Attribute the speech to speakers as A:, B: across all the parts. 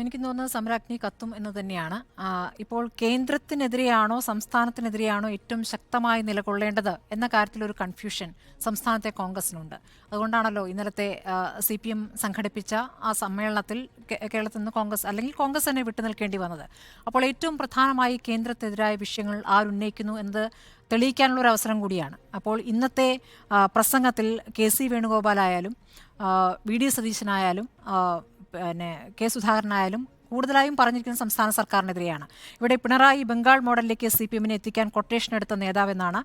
A: എനിക്ക് തോന്നുന്നത് സമരാഗ്നി കത്തും എന്ന് തന്നെയാണ്. ഇപ്പോൾ കേന്ദ്രത്തിനെതിരെയാണോ സംസ്ഥാനത്തിനെതിരെയാണോ ഏറ്റവും ശക്തമായി നിലകൊള്ളേണ്ടത് എന്ന കാര്യത്തിൽ ഒരു കൺഫ്യൂഷൻ സംസ്ഥാനത്തെ കോൺഗ്രസിനുണ്ട്. അതുകൊണ്ടാണല്ലോ ഇന്നലത്തെ സി പി എം സംഘടിപ്പിച്ച ആ സമ്മേളനത്തിൽ കേരളത്തിൽ നിന്ന് കോൺഗ്രസ് അല്ലെങ്കിൽ കോൺഗ്രസ് തന്നെ വിട്ടുനിൽക്കേണ്ടി വന്നത്. അപ്പോൾ ഏറ്റവും പ്രധാനമായി കേന്ദ്രത്തിനെതിരായ വിഷയങ്ങൾ ആരുന്നയിക്കുന്നു എന്നത് തെളിയിക്കാനുള്ള ഒരു അവസരം കൂടിയാണ്. അപ്പോൾ ഇന്നത്തെ പ്രസംഗത്തിൽ കെ സി വേണുഗോപാലായാലും വി ഡി സതീശനായാലും പിന്നെ കെ സുധാകരനായാലും കൂടുതലായും പറഞ്ഞിരിക്കുന്ന സംസ്ഥാന സർക്കാരിനെതിരെയാണ്. ഇവിടെ പിണറായി ബംഗാൾ മോഡലിലേക്ക് സി പി എമ്മിനെ എത്തിക്കാൻ കൊട്ടേഷൻ എടുത്ത നേതാവെന്നാണ്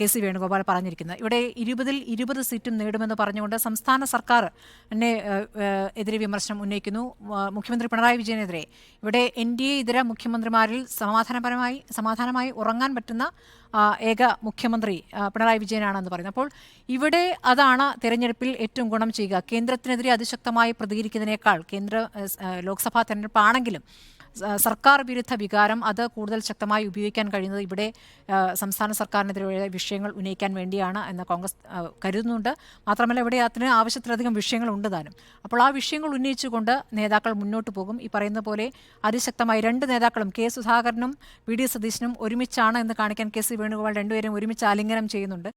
A: കെ സി വേണുഗോപാൽ പറഞ്ഞിരിക്കുന്നത്. ഇവിടെ ഇരുപതിൽ ഇരുപത് സീറ്റും നേടുമെന്ന് പറഞ്ഞുകൊണ്ട് സംസ്ഥാന സർക്കാർ എന്നെ എതിരെ വിമർശനം ഉന്നയിക്കുന്നു. മുഖ്യമന്ത്രി പിണറായി വിജയനെതിരെ. ഇവിടെ എൻ ഡി എ ഇതര മുഖ്യമന്ത്രിമാരിൽ സമാധാനപരമായി സമാധാനമായി ഉറങ്ങാൻ പറ്റുന്ന ഏക മുഖ്യമന്ത്രി പിണറായി വിജയനാണെന്ന് പറയുന്നത്. അപ്പോൾ ഇവിടെ അതാണ് തെരഞ്ഞെടുപ്പിൽ ഏറ്റവും ഗുണം ചെയ്യുക. കേന്ദ്രത്തിനെതിരെ അതിശക്തമായി പ്രതികരിക്കുന്നതിനേക്കാൾ കേന്ദ്ര ലോക്സഭാ തെരഞ്ഞെടുപ്പാണെങ്കിലും സർക്കാർ വിരുദ്ധ വികാരം അത് കൂടുതൽ ശക്തമായി ഉപയോഗിക്കാൻ കഴിയുന്നത് ഇവിടെ സംസ്ഥാന സർക്കാരിനെതിരെ വിഷയങ്ങൾ ഉന്നയിക്കാൻ വേണ്ടിയാണ് എന്ന് കോൺഗ്രസ് കരുതുന്നുണ്ട്. മാത്രമല്ല ഇവിടെ അതിന് ആവശ്യത്തിലധികം വിഷയങ്ങൾ ഉണ്ട് താനും. അപ്പോൾ ആ വിഷയങ്ങൾ ഉന്നയിച്ചുകൊണ്ട് നേതാക്കൾ മുന്നോട്ട് പോകും. ഈ പറയുന്ന പോലെ അതിശക്തമായി രണ്ട് നേതാക്കളും കെ സുധാകരനും വി ഡി സതീശനും ഒരുമിച്ചാണ് എന്ന് കാണിക്കാൻ കെ സി വേണുഗോപാൽ രണ്ടുപേരും ഒരുമിച്ച് ആലിംഗനം ചെയ്യുന്നുണ്ട്.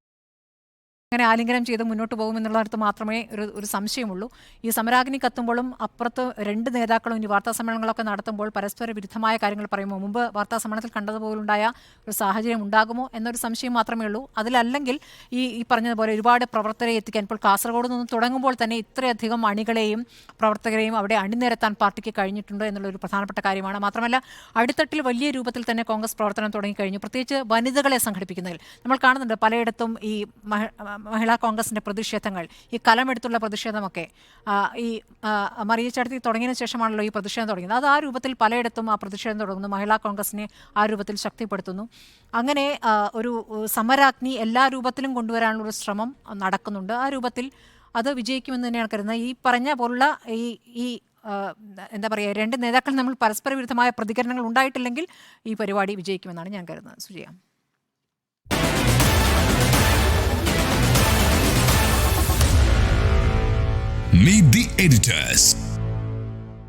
A: അങ്ങനെ ആലിംഗനം ചെയ്ത് മുന്നോട്ട് പോകുമെന്നുള്ളിടത്ത് മാത്രമേ ഒരു ഒരു സംശയമുള്ളൂ. ഈ സമരാഗ്നി കത്തുമ്പോഴും അപ്പുറത്ത് രണ്ട് നേതാക്കളും ഇനി വാർത്താ സമ്മേളനങ്ങളൊക്കെ നടത്തുമ്പോൾ പരസ്പര വിരുദ്ധമായ കാര്യങ്ങൾ പറയുമോ? മുമ്പ് വാർത്താ സമ്മേളനത്തിൽ കണ്ടതുപോലുണ്ടായ ഒരു സാഹചര്യം ഉണ്ടാകുമോ എന്നൊരു സംശയം മാത്രമേ ഉള്ളൂ. അതിലല്ലെങ്കിൽ ഈ ഈ പറഞ്ഞതുപോലെ ഒരുപാട് പ്രവർത്തകരെ എത്തിക്കാൻ ഇപ്പോൾ കാസർഗോഡ് നിന്ന് തുടങ്ങുമ്പോൾ തന്നെ ഇത്രയധികം അണികളെയും പ്രവർത്തകരെയും അവിടെ അണിനിരത്താൻ പാർട്ടിക്ക് കഴിഞ്ഞിട്ടുണ്ട് എന്നുള്ള ഒരു പ്രധാനപ്പെട്ട കാര്യമാണ്. മാത്രമല്ല അടിത്തട്ടിൽ വലിയ രൂപത്തിൽ തന്നെ കോൺഗ്രസ് പ്രവർത്തനം തുടങ്ങിക്കഴിഞ്ഞു. പ്രത്യേകിച്ച് വനിതകളെ സംഘടിപ്പിക്കുന്നതിൽ. നമ്മൾ കാണുന്നുണ്ട് പലയിടത്തും ഈ മഹിളാ കോൺഗ്രസിന്റെ പ്രതിഷേധങ്ങൾ ഈ കലമെടുത്തുള്ള പ്രതിഷേധമൊക്കെ ഈ മറിയച്ചടത്തി തുടങ്ങിയ ശേഷമാണല്ലോ ഈ പ്രതിഷേധം തുടങ്ങിയത്. അത് ആ രൂപത്തിൽ പലയിടത്തും ആ പ്രതിഷേധം തുടങ്ങുന്നു. മഹിളാ കോൺഗ്രസിനെ ആ രൂപത്തിൽ ശക്തിപ്പെടുത്തുന്നു. അങ്ങനെ ഒരു സമരാഗ്നി എല്ലാ രൂപത്തിലും കൊണ്ടുവരാനുള്ള ഒരു ശ്രമം നടക്കുന്നുണ്ട്. ആ രൂപത്തിൽ അത് വിജയിക്കുമെന്ന് തന്നെയാണ് കരുതുന്നത്. ഈ പറഞ്ഞ പോലുള്ള ഈ ഈ എന്താ പറയുക രണ്ട് നേതാക്കൾ നമ്മൾ പരസ്പര വിരുദ്ധമായ പ്രതികരണങ്ങൾ ഉണ്ടായിട്ടില്ലെങ്കിൽ ഈ പരിപാടി വിജയിക്കുമെന്നാണ് ഞാൻ കരുതുന്നത്. സുജിയ.
B: Meet the editors.